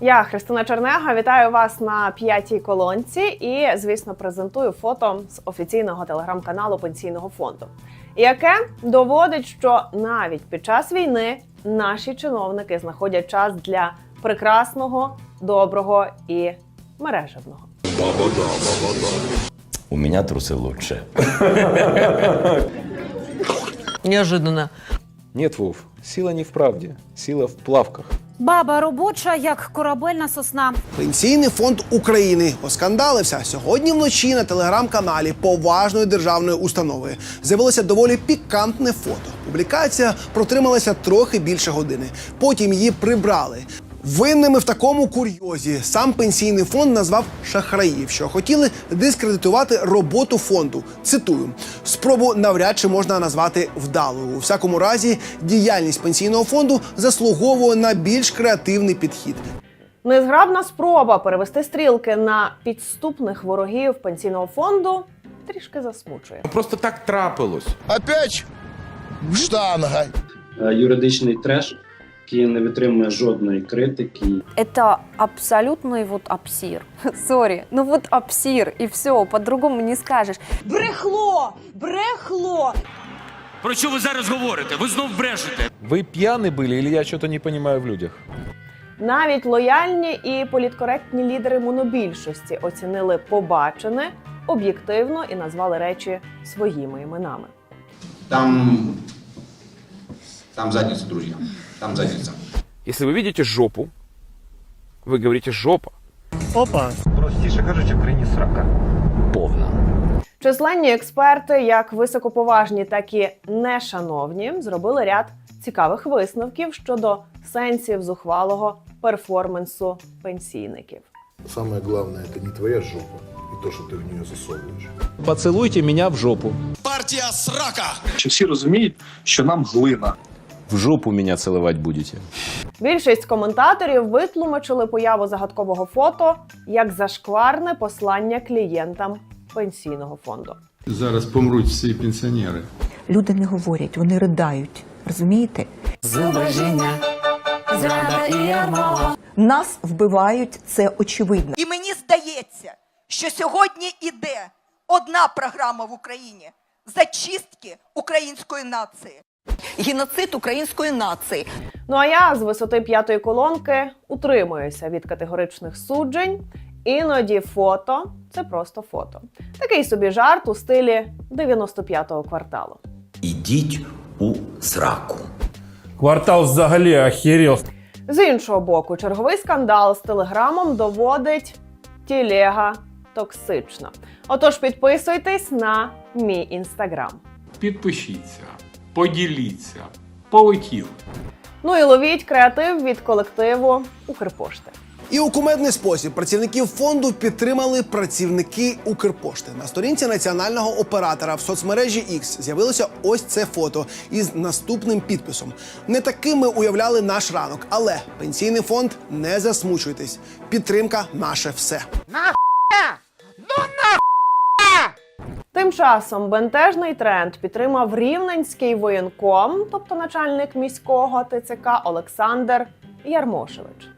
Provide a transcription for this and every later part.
Я Христина Чернега, вітаю вас на п'ятій колонці і, звісно, презентую фото з офіційного телеграм-каналу Пенсійного фонду, яке доводить, що навіть під час війни наші чиновники знаходять час для прекрасного, доброго і мережевного. У меня трусы лучше. Неожиданно. Нет, Вов, сила не в правде, сила в плавках. Баба робоча, як корабельна сосна. Пенсійний фонд України оскандалився сьогодні вночі на телеграм-каналі поважної державної установи. З'явилося доволі пікантне фото. Публікація протрималася трохи більше години. Потім її прибрали. Винними в такому курйозі сам пенсійний фонд назвав шахраїв, що хотіли дискредитувати роботу фонду. Цитую: спробу навряд чи можна назвати вдалою. У всякому разі, діяльність пенсійного фонду заслуговує на більш креативний підхід. Незграбна спроба перевести стрілки на підступних ворогів пенсійного фонду трішки засмучує. Просто так трапилось. Опять штанга. Е, юридичний треш, який не витримує жодної критики. Это абсолютный вот абсир. Сори, ну вот абсир, и все, по-другому не скажешь. Брехло! Брехло! Про що ви зараз говорите? Ви знов брешете. Вы пьяны были или я что-то не понимаю в людях? Навіть лояльні і політкоректні лідери монобільшості оцінили побачене об'єктивно і назвали речі своїми іменами. Там. Там задница, друзья. Там задница. Если вы видите жопу, вы говорите жопа. Повна. Численні експерти, як високоповажні, так і нешановні, зробили ряд цікавих висновків щодо сенсів зухвалого перформансу пенсійників. Самое главное, это не твоя жопа и то, что ты в нее засовываешь. Поцелуйте меня в жопу. Партия срака! Чи всі розуміють, що нам глина? В жопу меня целовать будете. Більшість коментаторів витлумачили появу загадкового фото як зашкварне послання клієнтам пенсійного фонду. Зараз помруть всі пенсіонери. Люди не говорять, вони riдають. Розумієте? Нас вбивають, це очевидно. І мені здається, що сьогодні іде одна програма в Україні зачистки української нації. Геноцид української нації. Ну а я з висоти п'ятої колонки утримуюся від категоричних суджень. Іноді фото це просто фото. Такий собі жарт у стилі 95-го кварталу. Ідіть у сраку. Квартал взагалі охерів. З іншого боку, черговий скандал з телеграмом доводить тілега токсична. Отож, підписуйтесь на мій інстаграм. Підпишіться, поділіться, полетіли. Ну і ловіть креатив від колективу Укрпошти. І у кумедний спосіб працівників фонду підтримали працівники Укрпошти. На сторінці національного оператора в соцмережі X з'явилося ось це фото із наступним підписом. Не таким ми уявляли наш ранок, але пенсійний фонд не засмучуйтесь. Підтримка наше все. Тим часом бентежний тренд підтримав рівненський воєнком, тобто начальник міського ТЦК Олександр Ярмошевич.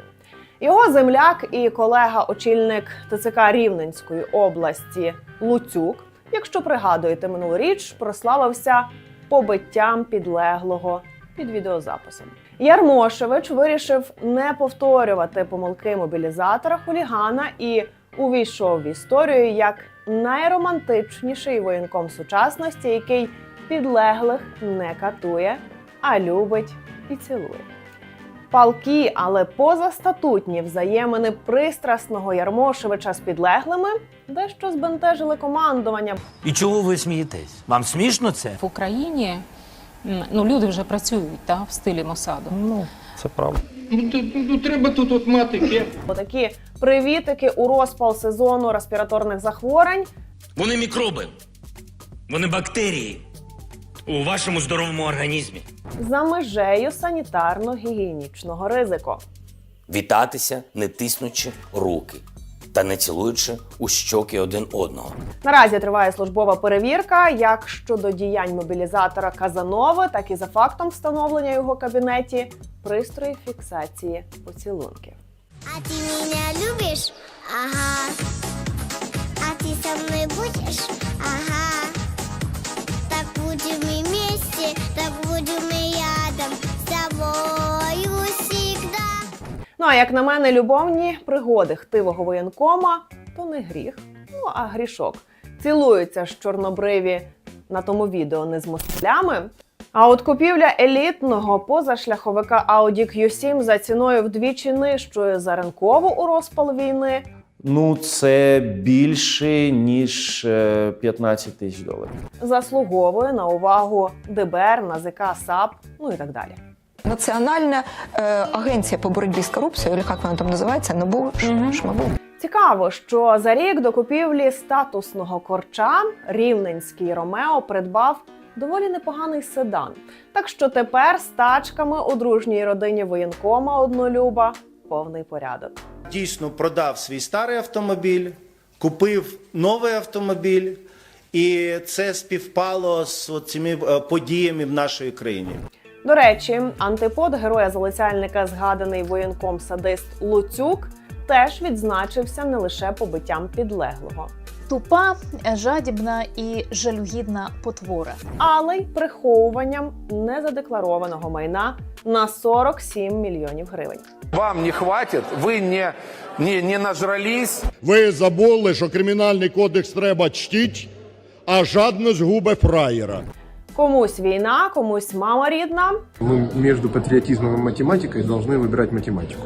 Його земляк і колега-очільник ТЦК Рівненської області Луцюк, якщо пригадуєте минулоріч, прославився побиттям підлеглого під відеозаписом. Ярмошевич вирішив не повторювати помилки мобілізатора хулігана і увійшов в історію як найромантичніший воєнком сучасності, який підлеглих не катує, а любить і цілує. Палкі, але позастатутні взаємини пристрасного Ярмошевича з підлеглими дещо збентежили командування. І чого ви смієтесь? Вам смішно це? В Україні ну, люди вже працюють та, в стилі Мосаду. Ну, це правда. Ну, треба тут от мати Бо такі привітики у розпал сезону респіраторних захворень. Вони мікроби. Вони бактерії у вашому здоровому організмі. за межею санітарно-гігієнічного ризику. Вітатися, не тиснучи руки та не цілуючи у щоки один одного. Наразі триває службова перевірка як щодо діянь мобілізатора Казанови, так і за фактом встановлення його кабінеті пристрої фіксації поцілунків. А ти мене любиш? Ага. А як на мене, любовні пригоди хтивого воєнкома то не гріх, ну а грішок. Цілуються ж чорнобриві на тому відео не з москалями. А от купівля елітного позашляховика Audi Q7 за ціною вдвічі нижчою за ринкову у розпал війни. Ну, це більше ніж е, 15 тисяч доларів. заслуговує на увагу ДБР, НАЗК, САП, ну і так далі. Національна е, агенція по боротьбі з корупцією, як вона там називається, НАБУ, ШМАБУ. Цікаво, що за рік до купівлі статусного корча рівненський Ромео придбав доволі непоганий седан. Так що тепер з тачками у дружній родині воєнкома однолюба повний порядок. дійсно продав свій старий автомобіль, купив новий автомобіль, і це співпало з цими е, подіями в нашій країні. До речі, антипод героя залицяльника, згаданий воєнком садист Луцюк, теж відзначився не лише побиттям підлеглого, Тупа, жадібна і жалюгідна потвора. але й приховуванням незадекларованого майна на 47 мільйонів гривень. Вам не хватит, ви не, не, не нажрались. Ви забули, що кримінальний кодекс треба чтіть, а жадність губе фраєра. Комусь війна, комусь мама рідна. Мы между патриотизмом и математикой должны выбирать математику.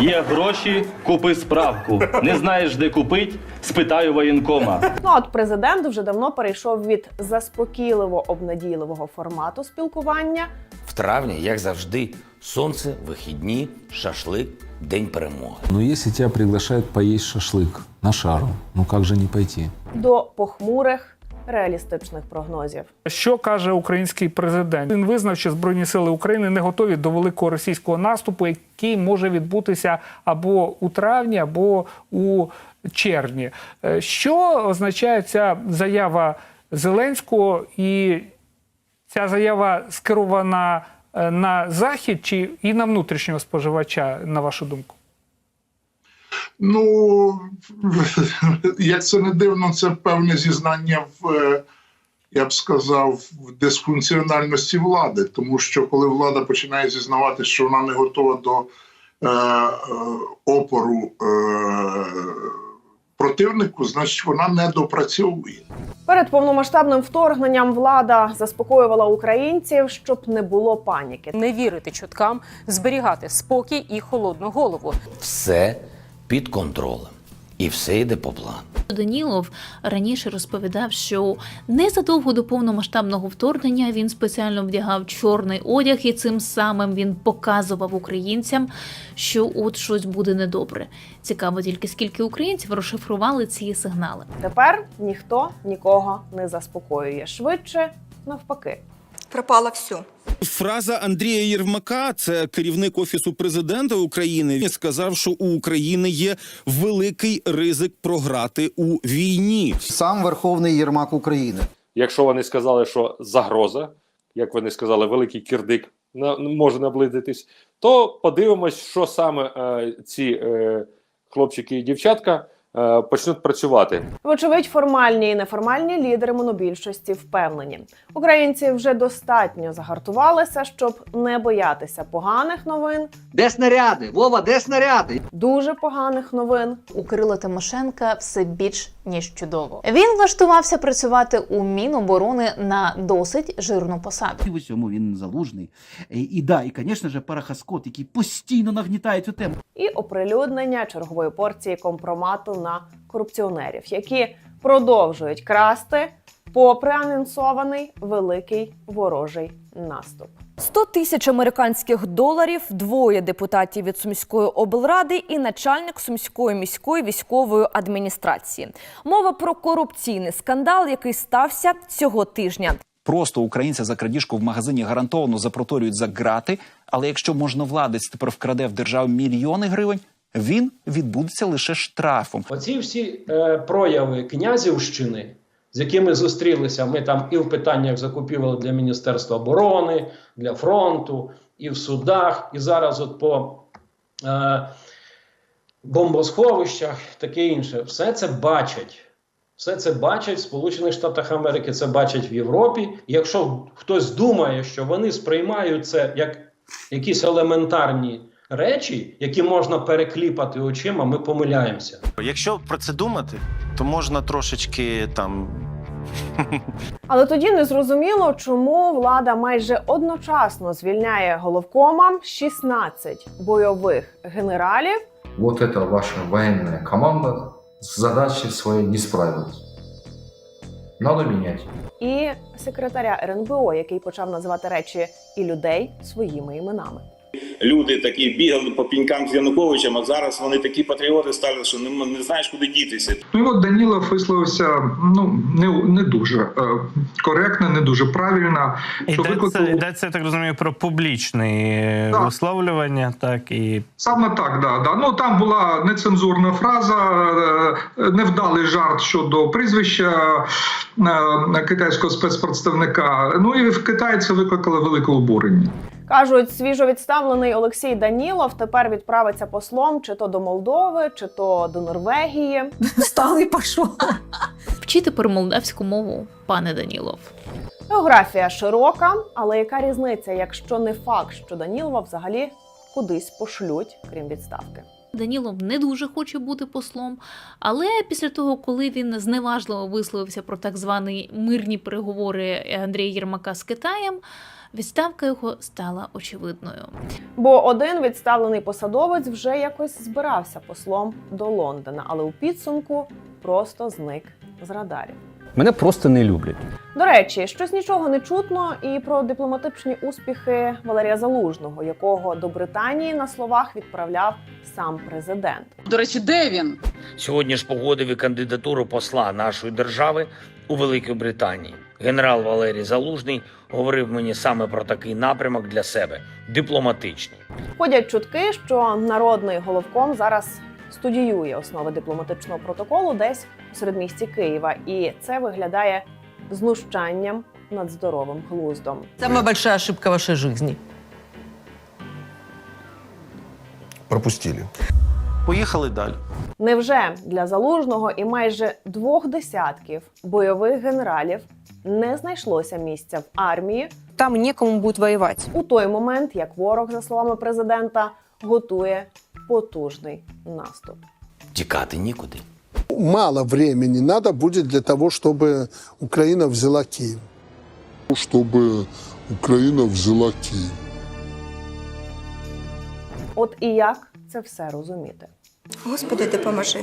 Є гроші, купи справку. Не знаєш, де купить? Спитаю воєнкома. Ну а от президент вже давно перейшов від заспокійливо обнадійливого формату спілкування В травні, як завжди, сонце, вихідні, шашлик, день перемоги. Ну, если тебя приглашают поесть шашлык на шару, ну как же не пойти? до похмурих реалістичних прогнозів. Що каже український президент? Він визнав, що Збройні сили України не готові до великого російського наступу, який може відбутися або у травні, або у червні. Е, Що означає ця заява Зеленського, і ця заява скерована е, на захід чи і на внутрішнього споживача, на вашу думку? Ну, як це не дивно, це певне зізнання в, я б сказав, в дисфункціональності влади. Тому що коли влада починає зізнавати, що вона не готова до е, е, опору е, противнику, значить вона не допрацьовує. Перед повномасштабним вторгненням влада заспокоювала українців, щоб не було паніки. Не вірити чуткам, зберігати спокій і холодну голову. Все під контролем. І все йде по плану. Данілов раніше розповідав, що незадовго до повномасштабного вторгнення він спеціально вдягав чорний одяг, і цим самим він показував українцям, що от щось буде недобре. Цікаво тільки скільки українців розшифрували ці сигнали. Тепер ніхто нікого не заспокоює. Швидше навпаки. Пропало все. Фраза Андрія Єрмака, це керівник офісу президента України. Він сказав, що у України є великий ризик програти у війні. Сам Верховний Єрмак України. Якщо вони сказали, що загроза, як вони сказали, великий кирдик на, може наблизитись, то подивимось, що саме е, ці е, хлопчики і дівчатка почнуть працювати. Вочевидь, формальні і неформальні лідери монобільшості впевнені. Українці вже достатньо загартувалися, щоб не боятися поганих новин, Де снаряди? Вова, де снаряди? дуже поганих новин У Кирила Тимошенка все більш ніж чудово. Він влаштувався працювати у Міноборони на досить жирну посаду. В усьому він залужний. І, і да, і, звісно ж, Парахаскот, який постійно нагнітає цю тему. і оприлюднення чергової порції компромату на корупціонерів, які продовжують красти, попри анонсований великий ворожий наступ. 100 тисяч американських доларів, двоє депутатів від Сумської облради і начальник Сумської міської військової адміністрації. Мова про корупційний скандал, який стався цього тижня. Просто українця за крадіжку в магазині гарантовано запроторюють за грати, але якщо можновладець тепер вкраде в державу мільйони гривень, він відбудеться лише штрафом. Оці всі е, прояви князівщини, з якими зустрілися, ми там і в питаннях закупівель для Міністерства оборони, для фронту, і в судах, і зараз, от по е, бомбосховищах, таке інше. Все це бачать. Все це бачать в Сполучених Штатах Америки, це бачать в Європі. Якщо хтось думає, що вони сприймають це як якісь елементарні речі, які можна перекліпати очима, ми помиляємося. Якщо про це думати, то можна трошечки там Але тоді не зрозуміло, чому влада майже одночасно звільняє головкома 16 бойових генералів. Вот это ваша военная команда с задачей своей не справилась. Надо менять. і секретаря РНБО, який почав називати речі і людей своїми іменами. Люди такі бігали по пінькам з Януковичем, а зараз вони такі патріоти стали, що не, не знаєш, куди дітися. Ну і от Данілов висловився ну не, не дуже е, коректно, не дуже правильно. Що Йдеться, викликало йдеться, я так розумію, про публічні Так. висловлювання, так і саме так, да, да. Ну там була нецензурна фраза, е, невдалий жарт щодо прізвища е, китайського спецпредставника. Ну і в Китаї це викликало велике обурення. Кажуть, свіжовідставлений Олексій Данілов тепер відправиться послом чи то до Молдови, чи то до Норвегії. Встал і пішов. Вчи тепер молдавську мову, пане Данілов. Географія широка, але яка різниця, якщо не факт, що Данілова взагалі кудись пошлють, крім відставки? Данілов не дуже хоче бути послом, але після того, коли він зневажливо висловився про так звані мирні переговори Андрія Єрмака з Китаєм, відставка його стала очевидною. Бо один відставлений посадовець вже якось збирався послом до Лондона, але у підсумку просто зник з радарів. Мене просто не люблять. До речі, щось нічого не чутно і про дипломатичні успіхи Валерія Залужного, якого до Британії на словах відправляв сам президент. До речі, де він? Сьогодні ж погодив і кандидатуру посла нашої держави у Великій Британії. Генерал Валерій Залужний говорив мені саме про такий напрямок для себе дипломатичний. Ходять чутки, що народний головком зараз студіює основи дипломатичного протоколу десь у середмісті Києва, і це виглядає знущанням над здоровим глуздом. Самая большая ошибка вашей жизни. пропустили. Поїхали далі. Невже для залужного і майже двох десятків бойових генералів не знайшлося місця в армії? Там некому буде воювати. у той момент, як ворог, за словами президента, готує потужний наступ. Тікати нікуди. Мало времени надо будет для того, чтобы Украина взяла Киев. Чтобы Украина взяла Киев. От і як це все розуміти? Господи, допоможи.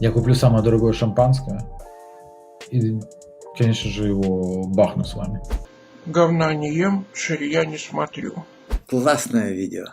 Я куплю самое дорогое шампанское и, конечно же, его бахну с вами. Говна не ем, ширия не смотрю. Классное видео.